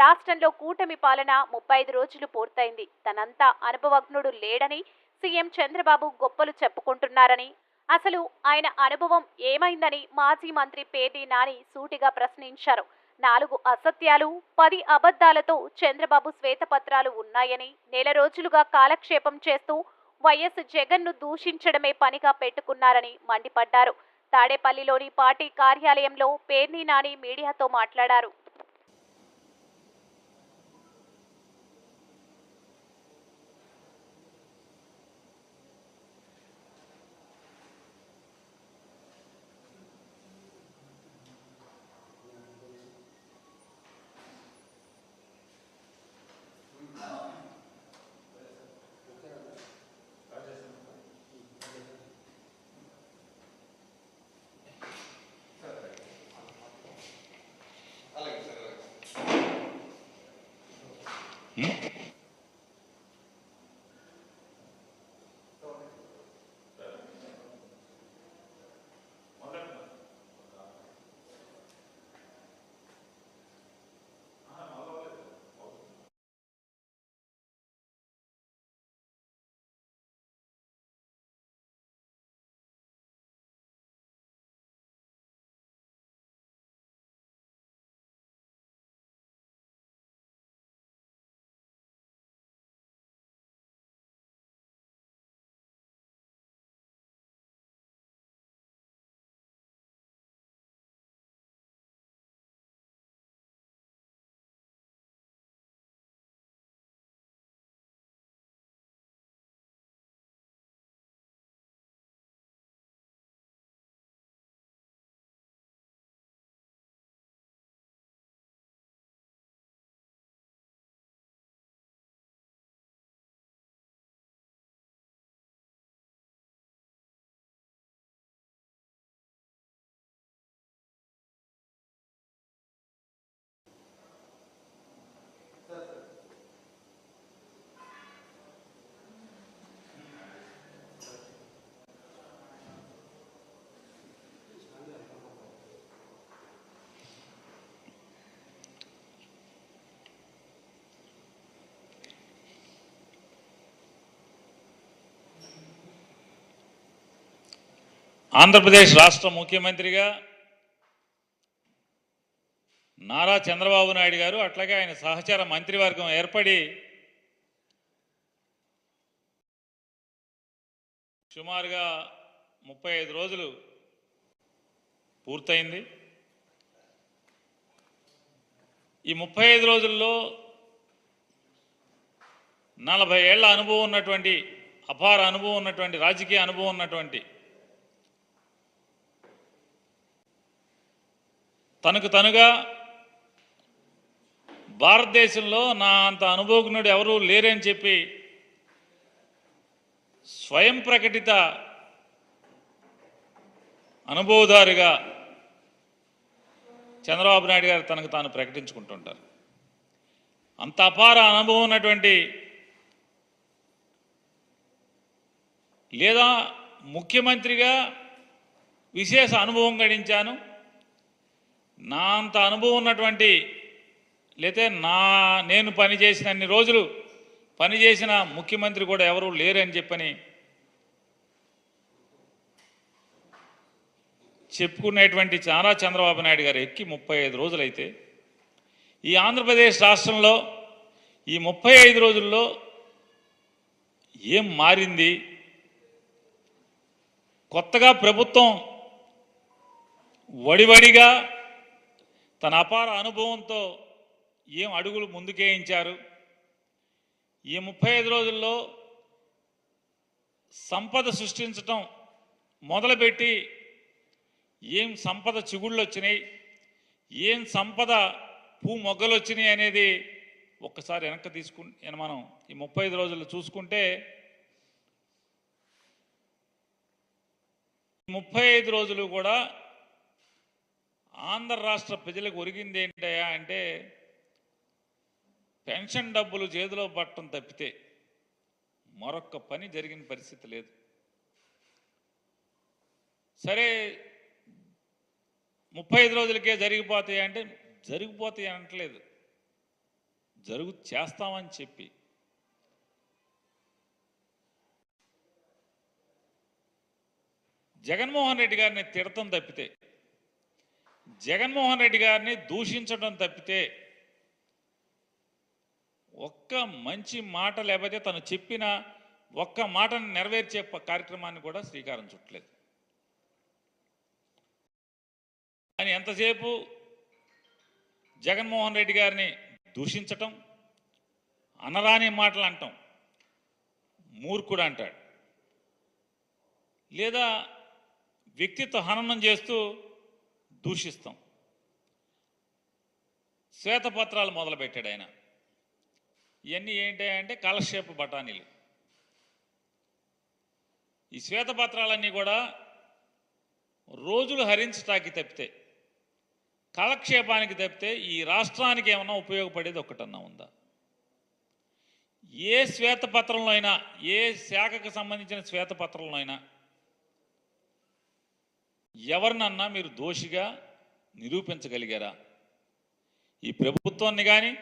రాష్ట్రంలో కూటమి పాలన ముప్పై ఐదు రోజులు పూర్తయింది. తనంతా అనుభవజ్ఞుడు లేడని సీఎం చంద్రబాబు గొప్పలు చెప్పుకుంటున్నారని అసలు ఆయన అనుభవం ఏమైందని మాజీ మంత్రి పేర్ని నాని సూటిగా ప్రశ్నించారు. నాలుగు అసత్యాలు పది అబద్ధాలతో చంద్రబాబు శ్వేతపత్రాలు ఉన్నాయని నెల రోజులుగా కాలక్షేపం చేస్తూ వైఎస్ జగన్ను దూషించడమే పనిగా పెట్టుకున్నారని మండిపడ్డారు. తాడేపల్లిలోని పార్టీ కార్యాలయంలో పేర్ని నాని మీడియాతో మాట్లాడారు. Hmm? ఆంధ్రప్రదేశ్ రాష్ట్ర ముఖ్యమంత్రిగా నారా చంద్రబాబు నాయుడు గారు అట్లాగే ఆయన సహచర మంత్రివర్గం ఏర్పడి సుమారుగా ముప్పై ఐదు రోజులు పూర్తయింది. ఈ ముప్పై ఐదు రోజుల్లో నలభై ఏళ్ళ అనుభవం ఉన్నటువంటి అపార అనుభవం ఉన్నటువంటి రాజకీయ అనుభవం ఉన్నటువంటి తనకు తనుగా భారతదేశంలో నా అంత అనుభవజ్ఞుడు ఎవరూ లేరని చెప్పి స్వయం ప్రకటిత అనుభవదారుగా చంద్రబాబు నాయుడు గారు తనకు తాను ప్రకటించుకుంటుంటారు. అంత అపార అనుభవం ఉన్నటువంటి లేదా ముఖ్యమంత్రిగా విశేష అనుభవం గడించాను. నా అంత అనుభవం ఉన్నటువంటి లేతే నా నేను పనిచేసిన అన్ని రోజులు పనిచేసిన ముఖ్యమంత్రి కూడా ఎవరు లేరని చెప్పని చెప్పుకునేటువంటి చాలా చంద్రబాబు నాయుడు గారు ఎక్కి ముప్పై ఐదు రోజులైతే ఈ ఆంధ్రప్రదేశ్ రాష్ట్రంలో ఈ ముప్పై ఐదు రోజుల్లో ఏం మారింది? కొత్తగా ప్రభుత్వం వడివడిగా తన అపార అనుభవంతో ఏం అడుగులు ముందుకేయించారు? ఈ ముప్పై ఐదు రోజుల్లో సంపద సృష్టించటం మొదలుపెట్టి ఏం సంపద చిగుళ్ళు వచ్చినాయి ఏం సంపద పూ మొగ్గలు వచ్చినాయి అనేది ఒక్కసారి వెనక్కి తీసుకు మనం ఈ ముప్పై ఐదు రోజులు చూసుకుంటే ముప్పై ఐదు రోజులు కూడా ఆంధ్ర రాష్ట్ర ప్రజలకు ఒరిగింది ఏంటయ్యా అంటే పెన్షన్ డబ్బులు చేతిలో పట్టడం తప్పితే మరొక్క పని జరిగిన పరిస్థితి లేదు. సరే ముప్పై ఐదు రోజులకే జరిగిపోతాయి అంటే జరిగిపోతాయి అనట్లేదు. జరుగు చేస్తామని చెప్పి. జగన్మోహన్ రెడ్డి గారిని తిడతం తప్పితే జగన్మోహన్ రెడ్డి గారిని దూషించడం తప్పితే ఒక్క మంచి మాట లేకపోతే తను చెప్పిన ఒక్క మాటను నెరవేర్చే కార్యక్రమాన్ని కూడా శ్రీకారం చుట్టలేదు. అని ఎంతసేపు జగన్మోహన్ రెడ్డి గారిని దూషించటం అనరాని మాటలు అంటాం మూర్ఖుడు అంటాడు. లేదా వ్యక్తిత్వ హననం చేస్తూ దూషిస్తాం. శ్వేతపత్రాలు మొదలుపెట్టాడు ఆయన. ఇవన్నీ ఏంటి అంటే కాలక్షేప బఠానీలు. ఈ శ్వేతపత్రాలన్నీ కూడా రోజులు హరించటానికి తప్పితే కాలక్షేపానికి తప్పితే ఈ రాష్ట్రానికి ఏమన్నా ఉపయోగపడేది ఒక్కటన్నా ఉందా? ఏ శ్వేతపత్రంలో అయినా ఏ శాఖకు సంబంధించిన శ్వేతపత్రంలో అయినా ఎవరినన్నా మీరు దోషిగా నిరూపించగలిగారా? ఈ ప్రభుత్వాన్ని కానీ